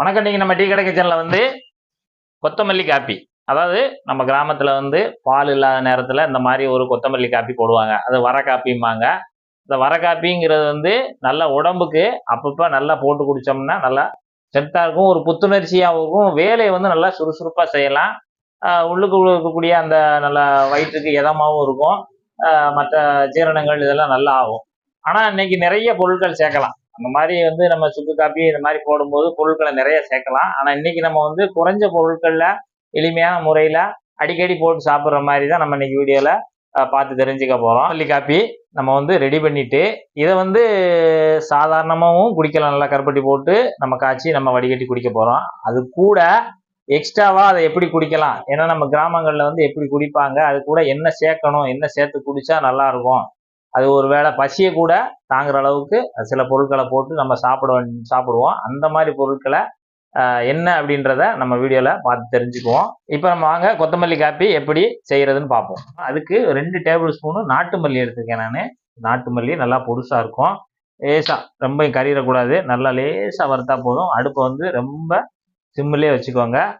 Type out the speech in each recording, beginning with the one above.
வணக்கம். நீங்கள் நம்ம டீ கடை கிச்சனில் வந்து கொத்தமல்லி காப்பி. அதாவது நம்ம கிராமத்தில் வந்து பால் இல்லாத நேரத்தில் இந்த மாதிரி ஒரு கொத்தமல்லி காப்பி போடுவாங்க. அது வர காப்பிம்பாங்க. இந்த வர காப்பிங்கிறது வந்து நல்ல உடம்புக்கு அப்பப்போ நல்லா போட்டு குடித்தோம்னா நல்லா ஸ்ட்ரென்த்தாக இருக்கும். ஒரு புத்துணர்ச்சியாகவும் இருக்கும் வேலையை வந்து நல்லா சுறுசுறுப்பாக செய்யலாம். உள்ளுக்கு இருக்கக்கூடிய அந்த நல்ல வயிற்றுக்கு இதமாகவும் இருக்கும். மற்ற ஜீரணங்கள் இதெல்லாம் நல்லா ஆகும். ஆனால் இன்னைக்கு நிறைய பொருட்கள் சேர்க்கலாம். அந்த மாதிரி வந்து நம்ம சுக்கு காப்பி இந்த மாதிரி போடும்போது பொருட்களை நிறைய சேர்க்கலாம். ஆனால் இன்னைக்கு நம்ம வந்து குறைஞ்ச பொருட்களில் எளிமையான முறையில் அடிக்கடி போட்டு சாப்பிட்ற மாதிரி தான் நம்ம இன்னைக்கு வீடியோவில் பார்த்து தெரிஞ்சுக்க போகிறோம் மல்லி காப்பி நம்ம வந்து ரெடி பண்ணிவிட்டு இதை வந்து சாதாரணமாகவும் குடிக்கலாம். நல்லா கருப்பட்டி போட்டு நம்ம காய்ச்சி நம்ம வடிகட்டி குடிக்க போகிறோம் அது கூட எக்ஸ்ட்ராவாக அதை எப்படி குடிக்கலாம்? ஏன்னா நம்ம கிராமங்களில் வந்து எப்படி குடிப்பாங்க? அது கூட என்ன சேர்க்கணும்? என்ன சேர்த்து குடித்தா நல்லாயிருக்கும் அது ஒரு வேளை பசியை கூட தாங்குற அளவுக்கு சில பொருட்களை போட்டு நம்ம சாப்பிட வேண்டி- சாப்பிடுவோம். அந்த மாதிரி பொருட்களை என்ன அப்படின்றத நம்ம வீடியோவில் பார்த்து தெரிஞ்சுக்குவோம். இப்போ நம்ம வாங்க கொத்தமல்லி காப்பி எப்படி செய்கிறதுன்னு பார்ப்போம். அதுக்கு ரெண்டு டேபிள் ஸ்பூனு நாட்டு மல்லி எடுத்துருக்கேன் நான். நாட்டு மல்லி நல்லா பொருசாக இருக்கும். லேசாக ரொம்ப கறியிடக்கூடாது நல்லா லேசாக வறுத்தா போதும். அடுப்பை வந்து ரொம்ப சிம்மிலே வச்சுக்கோங்க.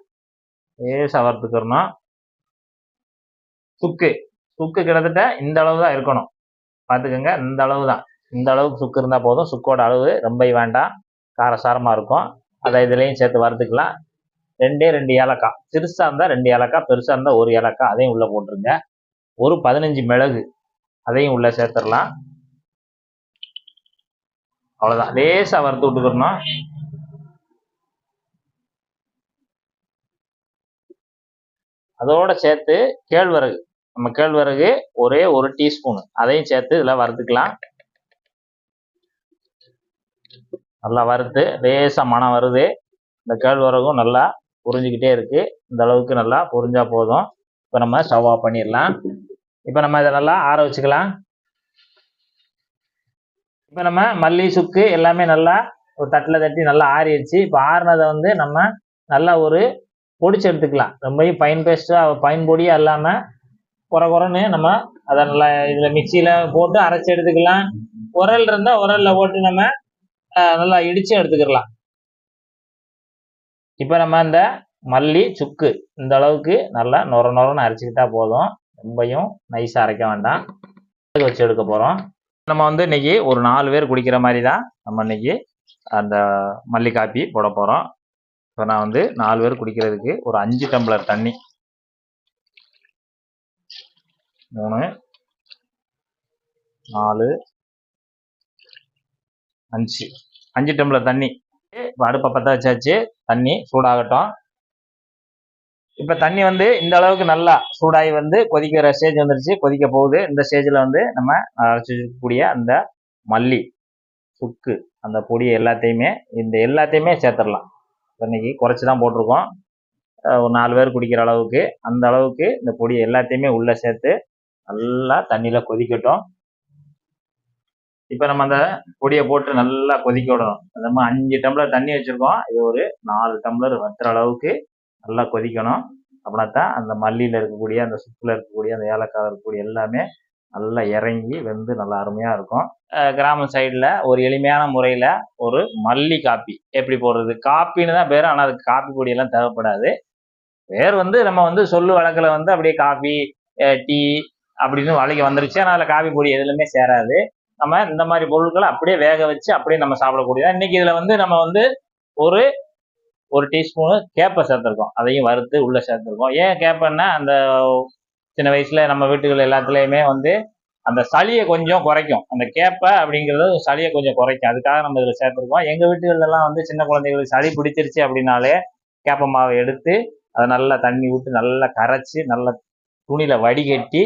லேசாக வறுத்துக்கிறணும். சுக்கு. சுக்கு கிட்டத்தட்ட இந்த அளவு தான் இருக்கணும். பார்த்துக்கோங்க இந்த அளவு தான் இந்த அளவுக்கு சுக்கு இருந்தால் போதும். சுக்கோட அளவு ரொம்ப வேண்டாம். காரசாரமாக இருக்கும். அதை இதுலேயும் சேர்த்து வறுத்துக்கலாம். ரெண்டே ரெண்டு ஏலக்காய். சிறுசாக இருந்தால் ரெண்டு ஏலக்காய் பெருசாக இருந்தால் ஒரு ஏலக்காய். அதையும் உள்ளே போட்டுருங்க. ஒரு பதினஞ்சு மிளகு. அதையும் உள்ளே சேர்த்துடலாம். அவ்வளோதான் லேசாக வறுத்து விட்டுக்கணும். அதோட சேர்த்து கேழ்வரகு. நம்ம கேழ்வரகு ஒரே ஒரு டீஸ்பூனு அதையும் சேர்த்து இதில் வறுத்துக்கலாம். நல்லா வறுத்து லேசாக மனம் வருது. இந்த கேழ்வரகும் நல்லா புரிஞ்சுக்கிட்டே இருக்கு. இந்த அளவுக்கு நல்லா புரிஞ்சா போதும். இப்போ நம்ம ஸ்டவ் ஆஃப் பண்ணிடலாம். இப்போ நம்ம இதை நல்லா ஆற வச்சுக்கலாம். இப்போ நம்ம மல்லி சுக்கு எல்லாமே நல்லா ஒரு தட்டில் தட்டி நல்லா ஆறிடுச்சு. இப்போ ஆறுனதை வந்து நம்ம நல்லா ஒரு பொடிச்சு எடுத்துக்கலாம். ரொம்பவும் பைன் பேஸ்ட்டாக பைன் பொடியாக இல்லாமல் குறை குறைன்னு நம்ம அதை நல்லா இதில் மிக்சியில் போட்டு அரைச்சி எடுத்துக்கலாம். உரல் இருந்தால் உரலில் போட்டு நம்ம நல்லா இடித்து எடுத்துக்கலாம். இப்போ நம்ம இந்த மல்லி சுக்கு இந்த அளவுக்கு நல்லா நொர நொரன்னு அரைச்சிக்கிட்டா போதும். ரொம்பையும் நைஸாக அரைக்க வேண்டாம். வச்சு எடுக்க போகிறோம் நம்ம வந்து இன்னைக்கு ஒரு நாலு பேர் குடிக்கிற மாதிரி தான் நம்ம இன்னைக்கு அந்த மல்லி காப்பி போட போகிறோம் இப்போ நான் வந்து நாலு பேர் குடிக்கிறதுக்கு ஒரு அஞ்சு டம்ளர் தண்ணி மூணு நாலு அஞ்சு. அஞ்சு டம்ளர் தண்ணி. இப்போ அடுப்பை பற்ற வச்சாச்சு. தண்ணி சூடாகட்டும். இப்போ தண்ணி வந்து இந்த அளவுக்கு நல்லா சூடாகி வந்து கொதிக்கிற ஸ்டேஜ் வந்துருச்சு. கொதிக்க போகுது. இந்த ஸ்டேஜில் வந்து நம்ம அரைச்சிக்கக்கூடிய அந்த மல்லி சுக்கு அந்த பொடி எல்லாத்தையுமே இந்த எல்லாத்தையுமே சேர்த்துடலாம். இன்னைக்கு குறைச்சி தான் போட்டிருக்கோம். ஒரு நாலு பேர் குடிக்கிற அளவுக்கு அந்த அளவுக்கு இந்த பொடி எல்லாத்தையுமே உள்ளே சேர்த்து நல்லா தண்ணியில் கொதிக்கட்டும். இப்போ நம்ம அந்த பொடியை போட்டு நல்லா கொதிக்க விடணும் நம்ம அஞ்சு டம்ளர் தண்ணி வச்சுருக்கோம். இது ஒரு நாலு டம்ளர் வத்துற அளவுக்கு நல்லா கொதிக்கணும். அப்படின்னா தான் அந்த மல்லியில் இருக்கக்கூடிய அந்த சுற்றில் இருக்கக்கூடிய அந்த ஏலக்காய் இருக்கக்கூடிய எல்லாமே நல்லா இறங்கி வெந்து நல்லா அருமையாக இருக்கும். கிராம சைடில் ஒரு எளிமையான முறையில் ஒரு மல்லி காப்பி எப்படி போடுறது? காப்பின்னு தான் பேர். ஆனால் அதுக்கு காப்பி பொடியெல்லாம் தேவைப்படாது. பேர் வந்து நம்ம வந்து சொல்லு வழக்கில் வந்து அப்படியே காஃபி டீ அப்படின்னு வழக்கி வந்துருச்சு. ஆனால் அதில் காஃபி பொடி எதுலையுமே சேராது. நம்ம இந்த மாதிரி பொருட்களை அப்படியே வேக வச்சு அப்படியே நம்ம சாப்பிடக்கூடியது இன்னைக்கு இதில் வந்து நம்ம வந்து ஒரு ஒரு டீஸ்பூனு கேப்பை சேர்த்துருக்கோம். அதையும் வறுத்து உள்ளே சேர்த்துருக்கோம். ஏன் கேப்பைன்னா அந்த சின்ன வயசில் நம்ம வீட்டுகள் எல்லாத்துலேயுமே வந்து அந்த சளியை கொஞ்சம் குறைக்கும். அந்த கேப்பை அப்படிங்கிறது சளியை கொஞ்சம் குறைக்கும். அதுக்காக நம்ம இதில் சேர்த்துருக்கோம். எங்கள் வீட்டுகள்லாம் வந்து சின்ன குழந்தைங்களுக்கு சளி பிடிச்சிருச்சு அப்படின்னாலே கேப்ப மாவை எடுத்து அதை நல்லா தண்ணி விட்டு நல்லா கரைச்சி நல்லா துணியில் வடிகட்டி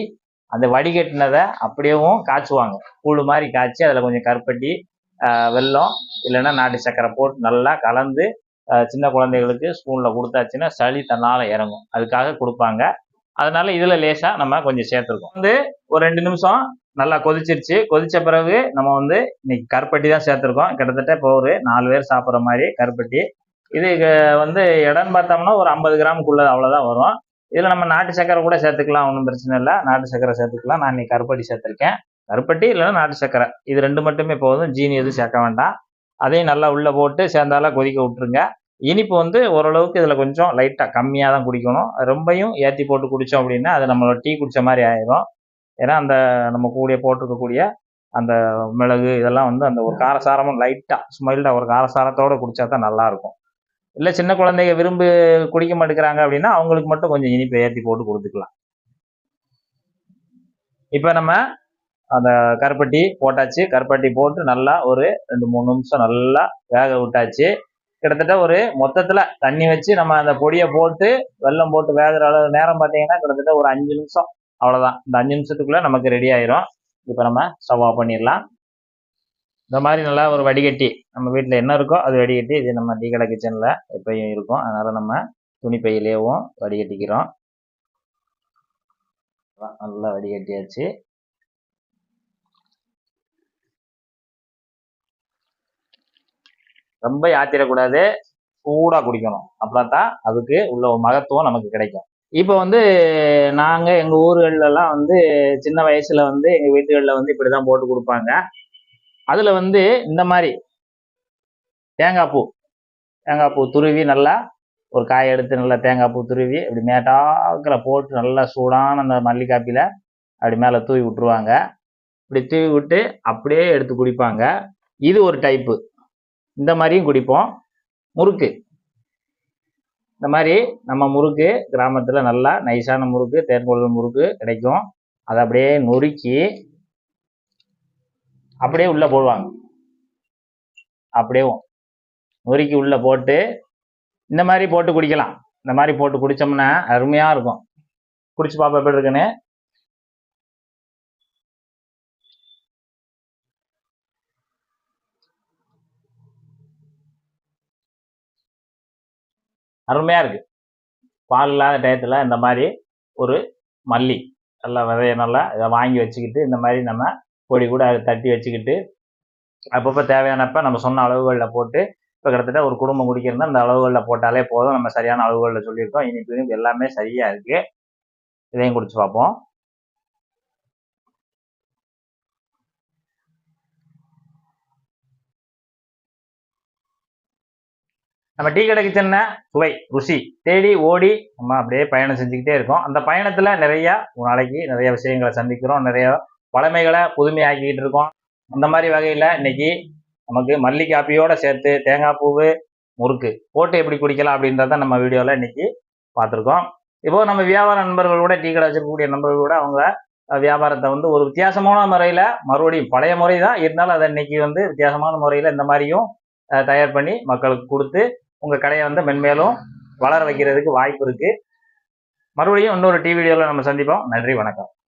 அந்த வடிகட்டினதை அப்படியேவும் காய்ச்சுவாங்க. கூழு மாதிரி காய்ச்சி அதில் கொஞ்சம் கருப்பட்டி வெல்லம் இல்லைன்னா நாட்டு சக்கரை போட்டு நல்லா கலந்து சின்ன குழந்தைகளுக்கு ஸ்பூனில் கொடுத்தாச்சுன்னா சளி தன்னால் இறங்கும். அதுக்காக கொடுப்பாங்க. அதனால இதில் லேசாக நம்ம கொஞ்சம் சேர்த்துருக்கோம். வந்து ஒரு ரெண்டு நிமிஷம் நல்லா கொதிச்சிருச்சு. கொதிச்ச பிறகு நம்ம வந்து இன்னைக்கு கருப்பட்டி தான் சேர்த்துருக்கோம். கிட்டத்தட்ட இப்போ ஒரு நாலு பேர் சாப்பிட்ற மாதிரி கருப்பட்டி. இது வந்து இடம்னு பார்த்தோம்னா ஒரு ஐம்பது கிராமுக்குள்ளே அவ்வளோதான் வரும். இதில் நம்ம நாட்டு சக்கரை கூட சேர்த்துக்கலாம் ஒன்றும் பிரச்சனை இல்லை. நாட்டு சக்கரை சேர்த்துக்கலாம். நான் இன்னைக்கு கருப்பட்டி சேர்த்துருக்கேன். கருப்பட்டி இல்லைன்னா நாட்டு சக்கரை. இது ரெண்டு மட்டுமே போதும். ஜீனி எதுவும் சேர்க்க வேண்டாம். அதையும் நல்லா உள்ளே போட்டு சேர்ந்தாலாம் கொதிக்க விட்டுருங்க. இனிப்பு வந்து ஓரளவுக்கு இதில் கொஞ்சம் லைட்டாக கம்மியாக தான் குடிக்கணும். ரொம்பையும் ஏற்றி போட்டு குடித்தோம் அப்படின்னா அது நம்மளோட டீ குடித்த மாதிரி ஆயிரும். ஏன்னா அந்த நம்ம கூடிய போட்டிருக்கக்கூடிய அந்த மிளகு இதெல்லாம் வந்து அந்த ஒரு காரசாரமும் லைட்டாக ஸ்மைல்டாக ஒரு காரசாரத்தோடு குடித்தா தான் நல்லாயிருக்கும் இல்லை சின்ன குழந்தைங்க விரும்பி குடிக்க மாட்டேங்கிறாங்க அப்படின்னா அவங்களுக்கு மட்டும் கொஞ்சம் இனிப்பை ஏற்றி போட்டு கொடுத்துக்கலாம். இப்போ நம்ம அந்த கருப்பட்டி போட்டாச்சு. கருப்பட்டி போட்டு நல்லா ஒரு ரெண்டு மூணு நிமிஷம் நல்லா வேக விட்டாச்சு. கிட்டத்தட்ட ஒரு மொத்தத்தில் தண்ணி வச்சு நம்ம அந்த பொடியை போட்டு வெல்லம் போட்டு வேகிற அளவு நேரம் பார்த்தீங்கன்னா கிட்டத்தட்ட ஒரு அஞ்சு நிமிஷம். அவ்வளோதான் இந்த அஞ்சு நிமிஷத்துக்குள்ளே நமக்கு ரெடி ஆயிரும். இப்போ நம்ம ஸ்டவ் ஆஃப் பண்ணிடலாம். இந்த மாதிரி நல்லா ஒரு வடிகட்டி நம்ம வீட்டில் என்ன இருக்கோ அது வடிகட்டி இது நம்ம டீ கடை கிச்சனில் எப்பயும் இருக்கும். அதனால் நம்ம துணி பையிலேயும் வடிகட்டிக்கிறோம். நல்லா வடிகட்டியாச்சு. ரொம்ப யாத்திரக்கூடாது சூடாக குடிக்கணும். அப்படின்னா தான் அதுக்கு உள்ள ஒரு மகத்துவம் நமக்கு கிடைக்கும். இப்போ வந்து நாங்கள் எங்கள் ஊர்களெலாம் வந்து சின்ன வயசில் வந்து எங்கள் வீட்டுகளில் வந்து இப்படி தான் போட்டு கொடுப்பாங்க. அதில் வந்து இந்த மாதிரி தேங்காய் பூ. தேங்காய் பூ துருவி நல்லா ஒரு காய் எடுத்து நல்லா தேங்காய் பூ துருவி அப்படி மேட்டாக்கில் போட்டு நல்லா சூடான அந்த மல்லிகாப்பியில் அப்படி மேலே தூவி விட்ருவாங்க இப்படி தூவி விட்டு அப்படியே எடுத்து குடிப்பாங்க. இது ஒரு டைப்பு இந்த மாதிரியும் குடிப்போம். முறுக்கு. இந்த மாதிரி நம்ம முறுக்கு கிராமத்தில் நல்லா நைஸான முறுக்கு தேன்கொள்ளல் முறுக்கு கிடைக்கும். அதை அப்படியே நொறுக்கி அப்படியே உள்ளே போடுவாங்க. அப்படியே நொறுக்கி உள்ளே போட்டு இந்த மாதிரி போட்டு குடிக்கலாம். இந்த மாதிரி போட்டு குடித்தோம்னா அருமையாக இருக்கும். குடிச்சு பார்ப்போம் எப்படி இருக்குன்னு? அருமையாக இருக்குது பால் இல்லாத டயத்தில் இந்த மாதிரி ஒரு மல்லி நல்லா விதைய நல்லா இதை வாங்கி வச்சுக்கிட்டு இந்த மாதிரி நம்ம பொடி கூட அதை தட்டி வச்சுக்கிட்டு அப்பப்போ தேவையானப்ப நம்ம சொன்ன அளவுகளில் போட்டு இப்போ கிட்டத்தட்ட ஒரு குடும்பம் குடிக்கிறதா அந்த அளவுகளில் போட்டாலே போதும். நம்ம சரியான அளவுகளில் சொல்லியிருக்கோம். இனிப்பு இனிப்பு எல்லாமே சரியாக இருக்குது இதையும் குடிச்சு பார்ப்போம். நம்ம டீ கடை கிச்சன்ன சுவை ருசி. தேடி ஓடி நம்ம அப்படியே பயணம் செஞ்சுக்கிட்டே இருக்கோம். அந்த பயணத்தில் நிறையா ஒரு நாளைக்கு நிறைய விஷயங்களை சந்திக்கிறோம். நிறைய பழமைகளை புதுமையாக்கிக்கிட்டு இருக்கோம். அந்த மாதிரி வகையில் இன்னைக்கு நமக்கு மல்லி காப்பியோடு சேர்த்து தேங்காய் பூவு முறுக்கு போட்டு எப்படி குடிக்கலாம் அப்படின்றத நம்ம வீடியோவில் இன்னைக்கு பார்த்துருக்கோம். இப்போது நம்ம வியாபார நண்பர்களோட டீ கடை வச்சிருக்கக்கூடிய நண்பர்களோட அவங்க வியாபாரத்தை வந்து ஒரு வித்தியாசமான முறையில் மறுபடியும் பழைய முறை தான். இருந்தாலும் அதை இன்னைக்கு வந்து வித்தியாசமான முறையில் இந்த மாதிரியும் தயார் பண்ணி மக்களுக்கு கொடுத்து உங்கள் கடையை வந்து மென்மேலும் வளர வைக்கிறதுக்கு வாய்ப்பு இருக்குது மறுபடியும் இன்னொரு டி வீடியோவில் நம்ம சந்திப்போம். நன்றி வணக்கம்.